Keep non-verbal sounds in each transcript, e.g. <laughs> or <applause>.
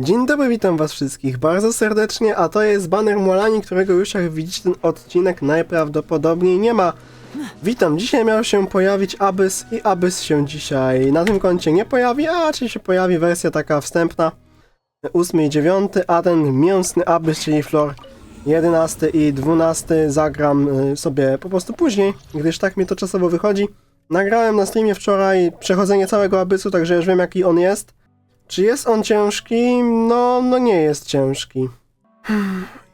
Dzień dobry, witam was wszystkich bardzo serdecznie, a to jest baner Molani, którego już jak widzicie ten odcinek najprawdopodobniej nie ma. Witam, dzisiaj miał się pojawić Abyss i Abyss się dzisiaj na tym koncie nie pojawi, a raczej się pojawi wersja taka wstępna 8 i 9, a ten mięsny Abyss, czyli Floor 11 i 12 zagram y, sobie po prostu później, gdyż tak mi to czasowo wychodzi. Nagrałem na streamie wczoraj przechodzenie całego Abyssu, także już wiem jaki on jest. Czy jest on ciężki? No, no nie jest ciężki.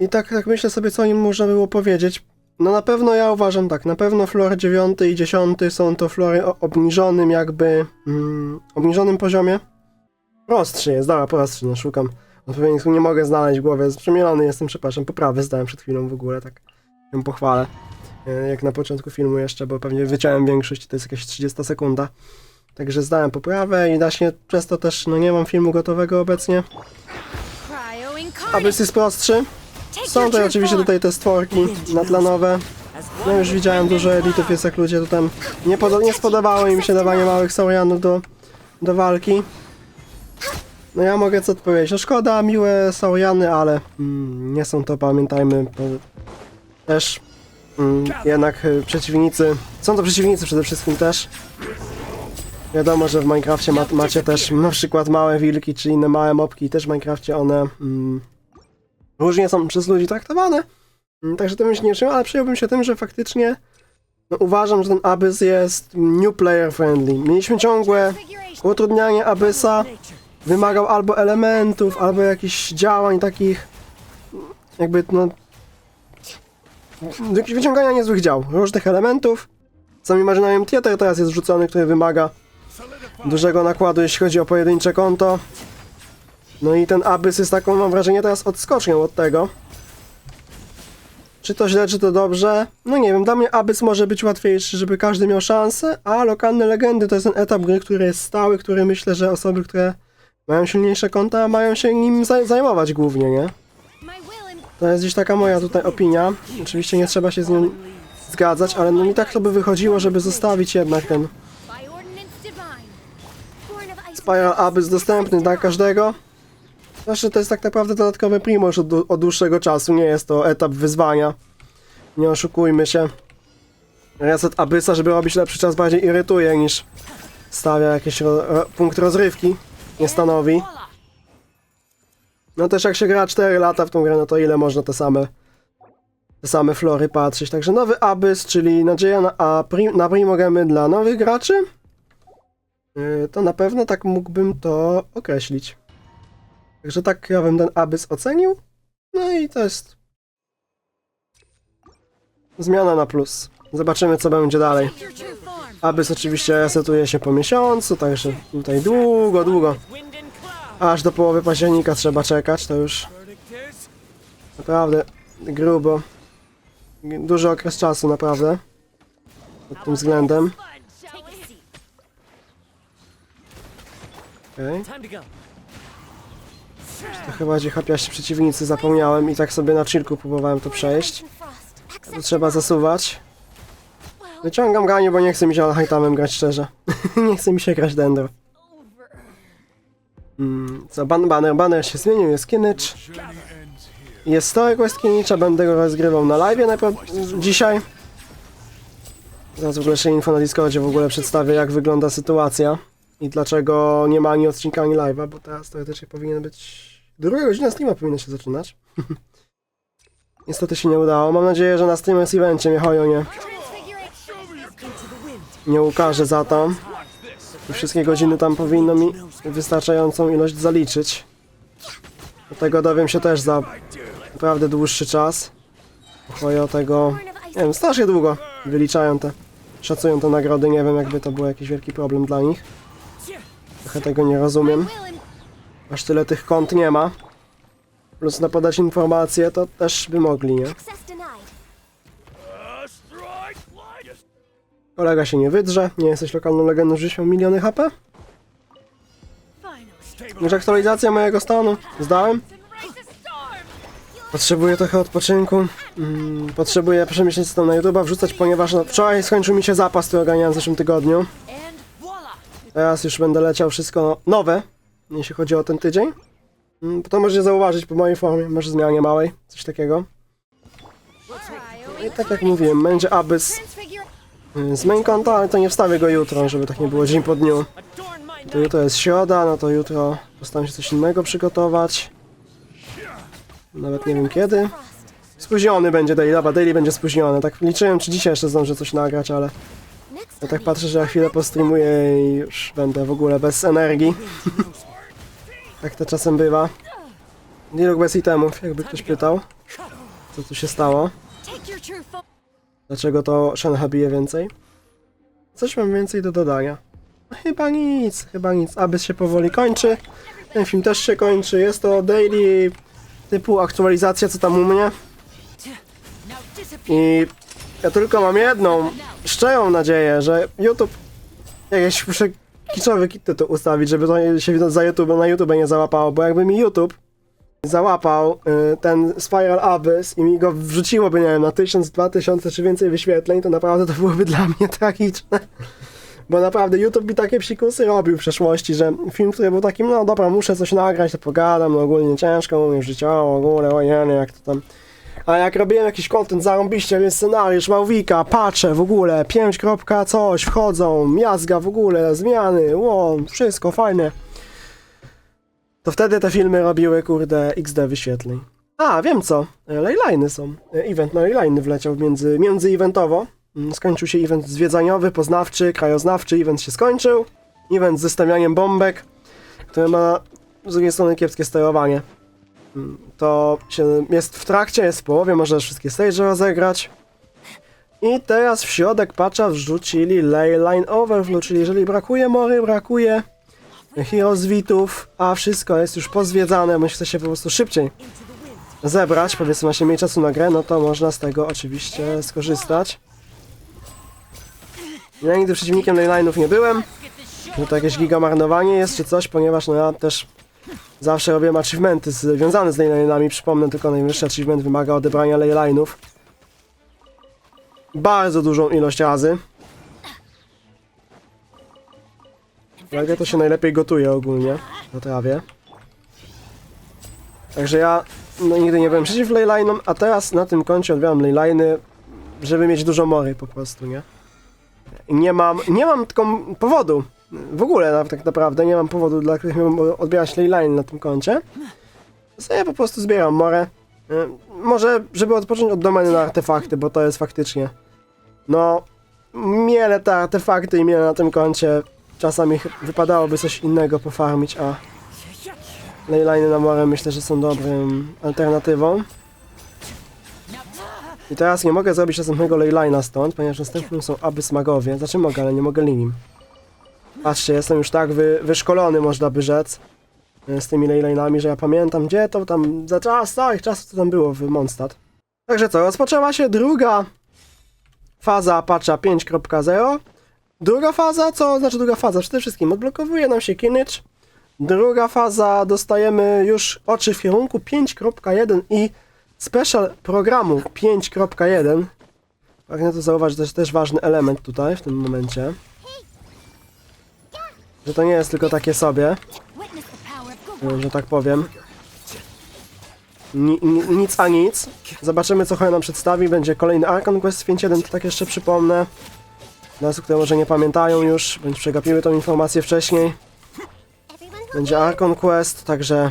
I tak, tak myślę sobie, co o nim można było powiedzieć. No na pewno ja uważam tak, na pewno flory 9 i 10 są to flory o obniżonym jakby, mm, obniżonym poziomie. Prostszy jest, dobra, prostszy, no szukam. Odpowiednik nie mogę znaleźć w głowie, przemielony jestem, przepraszam, poprawę zdałem przed chwilą w ogóle, tak się pochwalę. E, Jak na początku filmu jeszcze, bo pewnie wyciąłem większość, to jest jakaś 30 sekunda. Także zdałem poprawę i właśnie przez to też no nie mam filmu gotowego obecnie. Abyss jest prostszy. Są tutaj oczywiście tutaj te stworki natlanowe. No już widziałem dużo elitów, jest jak ludzie to tam nie, nie spodobało im się dawanie małych Saurianów do, do walki. No ja mogę co odpowiedzieć. No szkoda, miłe Sauriany, ale mm, nie są to, pamiętajmy, też mm, jednak y, przeciwnicy, są to przeciwnicy przede wszystkim też. Wiadomo, że w Minecrafcie ma, macie też na przykład małe wilki, czy inne małe mopki też w Minecrafcie one mm, różnie są przez ludzi traktowane. Mm, Także tym się nie trzymam, ale przyjąłbym się tym, że faktycznie no, uważam, że ten Abyss jest new player friendly. Mieliśmy ciągłe utrudnianie Abyssa, wymagał albo elementów, albo jakichś działań takich jakby no wyciągania niezłych dział, różnych elementów. Sami marzynają Theater teraz jest wrzucony, który wymaga dużego nakładu, jeśli chodzi o pojedyncze konto. No i ten Abyss jest taką, mam wrażenie, teraz odskocznią od tego. Czy to źle, czy to dobrze? No nie wiem, dla mnie Abyss może być łatwiejszy, żeby każdy miał szansę, a lokalne legendy to jest ten etap gry, który jest stały, który myślę, że osoby, które mają silniejsze konta, mają się nim zaj- zajmować głównie, nie? To jest gdzieś taka moja tutaj opinia. Oczywiście nie trzeba się z nią zgadzać, ale no mi tak to by wychodziło, żeby zostawić jednak ten Spiral Abyss dostępny dla każdego. Znaczy to jest tak naprawdę dodatkowy primo już od, od dłuższego czasu, nie jest to etap wyzwania. Nie oszukujmy się. Reset Abyssa, żeby robić lepszy czas, bardziej irytuje niż stawia jakiś ro, punkt rozrywki. Nie stanowi. No też jak się gra 4 lata w tą grę, no to ile można te same te same flory patrzeć. Także nowy Abyss, czyli nadzieja na, a, prim, na primogemy dla nowych graczy. Yy, to na pewno tak mógłbym to określić. Także tak ja bym ten Abyss ocenił. No i to jest zmiana na plus. Zobaczymy co będzie dalej. Abyss oczywiście resetuje się po miesiącu, także tutaj długo, długo. Aż do połowy października trzeba czekać, to już naprawdę grubo. Duży okres czasu naprawdę. Pod tym względem. Okej. Time to. To chyba gdzie chapiaści przeciwnicy zapomniałem i tak sobie na chillku próbowałem to przejść. To trzeba zasuwać. Wyciągam ganiu, bo nie chce mi się Alhaitamem grać szczerze. <laughs> nie chce mi się grać Dendro. Mm, co, ban banner, banner się zmienił, jest Kinycz. Jest Story Quest Kinicza, będę go rozgrywał na live najprawdopodobniej dzisiaj. Zaraz w ogóle jeszcze info na Discordzie w ogóle przedstawię jak wygląda sytuacja i dlaczego nie ma ani odcinka, ani live'a, bo teraz teoretycznie powinien być... Druga godzina streama powinna się zaczynać. <laughs> Niestety się nie udało. Mam nadzieję, że na Streamers Evencie mnie Hojo nie, ukaże za to. I wszystkie godziny tam powinno mi wystarczającą ilość zaliczyć. Do tego dowiem się też za naprawdę dłuższy czas. Hojo tego... Nie wiem, strasznie długo wyliczają te... Szacują te nagrody, nie wiem jakby to był jakiś wielki problem dla nich. Trochę tego nie rozumiem. Aż tyle tych kont nie ma. Plus na podać informacje to też by mogli, nie? Kolega się nie wydrze, nie jesteś lokalną legendą, żeś miał miliony HP? Już aktualizacja mojego stanu. Zdałem? Potrzebuję trochę odpoczynku. Mm, potrzebuję przemyśleć tam na YouTube'a wrzucać, ponieważ no, wczoraj skończył mi się zapas, który ogarniałem w zeszłym tygodniu. Teraz już będę leciał wszystko nowe, jeśli chodzi o ten tydzień. Mm, To możecie zauważyć po mojej formie, może zmianie małej, coś takiego. I tak jak mówiłem, będzie Abyss z main konta, ale to nie wstawię go jutro, żeby tak nie było dzień po dniu. To jutro jest środa, no to jutro postaram się coś innego przygotować. Nawet nie wiem kiedy. Spóźniony będzie daily, dobra, daily będzie spóźniony. Tak liczyłem, czy dzisiaj jeszcze zdążę coś nagrać, ale Ja tak patrzę, że ja chwilę postreamuję i już będę w ogóle bez energii. tak to czasem bywa. Dialog bez itemów, jakby ktoś pytał. Co tu się stało? Dlaczego to Shenhe bije więcej? Coś mam więcej do dodania. No, Chyba nic, chyba nic. Abyss się powoli kończy. Ten film też się kończy. Jest to daily typu aktualizacja, co tam u mnie. I ja tylko mam jedną szczerą nadzieję, że YouTube jakieś muszę kiczowy tytuł ustawić, żeby to się za YouTube na YouTube nie załapało, bo jakby mi YouTube załapał y, ten Spiral Abyss i mi go wrzuciłoby, nie wiem, na 1000, 2000 czy więcej wyświetleń, to naprawdę to byłoby dla <laughs> mnie tragiczne. Bo naprawdę YouTube mi takie psikusy robił w przeszłości, że film, który był takim, no dobra, muszę coś nagrać, to pogadam, no ogólnie ciężko, mówię życiowo, w ogóle, ojej, jak to tam... A jak robiłem jakiś content, zarąbiście, więc scenariusz, Małwika, patrzę w ogóle, 5 kropka coś, wchodzą, miazga w ogóle, zmiany, ło, wszystko fajne. To wtedy te filmy robiły, kurde, XD wyświetleń. A, wiem co, Leyliny są. Event na Leyliny wleciał między, między-eventowo. Mm, Skończył się event zwiedzeniowy, poznawczy, krajoznawczy, event się skończył. Event z zestawianiem bombek, który ma z drugiej strony kiepskie sterowanie. To się, jest w trakcie, jest w połowie, można wszystkie stage rozegrać. I teraz w środek patcha wrzucili Leyline Overflow, czyli jeżeli brakuje mory, brakuje Heroes Vitów, a wszystko jest już pozwiedzane, bądź chce się po prostu szybciej zebrać, powiedzmy się mniej czasu na grę, no to można z tego oczywiście skorzystać. Ja nigdy przeciwnikiem Leyline'ów nie byłem, że to jakieś gigamarnowanie jest czy coś, ponieważ no ja też zawsze robiłem achievementy związane z Leyline'ami, przypomnę tylko najwyższy achievement wymaga odebrania Leyline'ów. Bardzo dużą ilość razy. Wege to się najlepiej gotuje ogólnie na trawie. Także ja no, nigdy nie byłem przeciw leyline'om, a teraz na tym koncie odbieram leyline'y, żeby mieć dużo mory po prostu, nie? Nie mam, nie mam tylko powodu, w ogóle tak naprawdę nie mam powodu, dla których miałbym odbierać leyline na tym koncie. Sobie po prostu zbieram morę. Y, Może, żeby odpocząć od domeny na artefakty, bo to jest faktycznie, no, miele te artefakty i miele na tym koncie czasami wypadałoby coś innego pofarmić, a Leyline na morę myślę, że są dobrym alternatywą. I teraz nie mogę zrobić następnego Leyline'a stąd, ponieważ następnym są Abyss Magowie. Znaczy mogę, ale nie mogę Linim. Patrzcie, jestem już tak wy, wyszkolony, można by rzec, e, z tymi Leyline'ami, że ja pamiętam, gdzie to tam, za czas starych czasów to tam było w Mondstadt. Także co, rozpoczęła się druga faza patcha 5.0. Druga faza, co znaczy druga faza? Przede wszystkim odblokowuje nam się Kinich. Druga faza, dostajemy już oczy w kierunku 5.1 i special programu 5.1. Pragnę tu zauważyć, to jest też ważny element tutaj, w tym momencie. Że to nie jest tylko takie sobie, e, że tak powiem. Ni, ni, nic a nic. Zobaczymy, co Hoja nam przedstawi. Będzie kolejny Archon Quest 5.1, to tak jeszcze przypomnę. Dla osób, które może nie pamiętają już, bądź przegapiły tą informację wcześniej. Będzie Archon Quest, także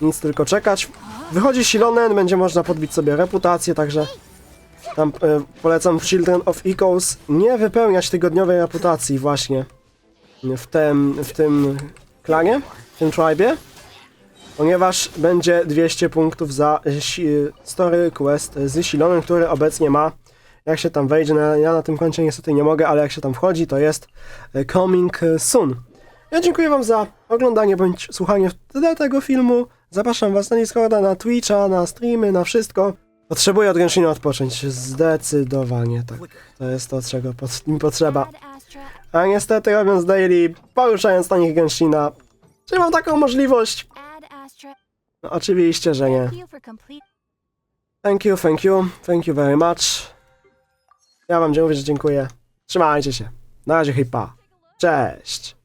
nic tylko czekać. Wychodzi Silonen, będzie można podbić sobie reputację, także tam e, polecam w Children of Echoes nie wypełniać tygodniowej reputacji właśnie w tym, w tym klanie, w tym tribie, ponieważ będzie 200 punktów za story quest z Silonem, który obecnie ma jak się tam wejdzie, no, ja na tym koncie niestety nie mogę, ale jak się tam wchodzi, to jest e, coming soon. Ja dziękuję Wam za oglądanie bądź słuchanie tego filmu. Zapraszam Was na Discorda, na Twitcha, na streamy, na wszystko. Potrzebuję od odpocząć. Zdecydowanie tak. To jest to, czego mi potrzeba. A niestety robiąc daily, poruszając na nich Genshina, czy mam taką możliwość? No, oczywiście, że nie. Thank you. Thank you, thank you, very much. Ja Wam mówię, że dziękuję. Trzymajcie się. Na razie, hej, pa. Cześć.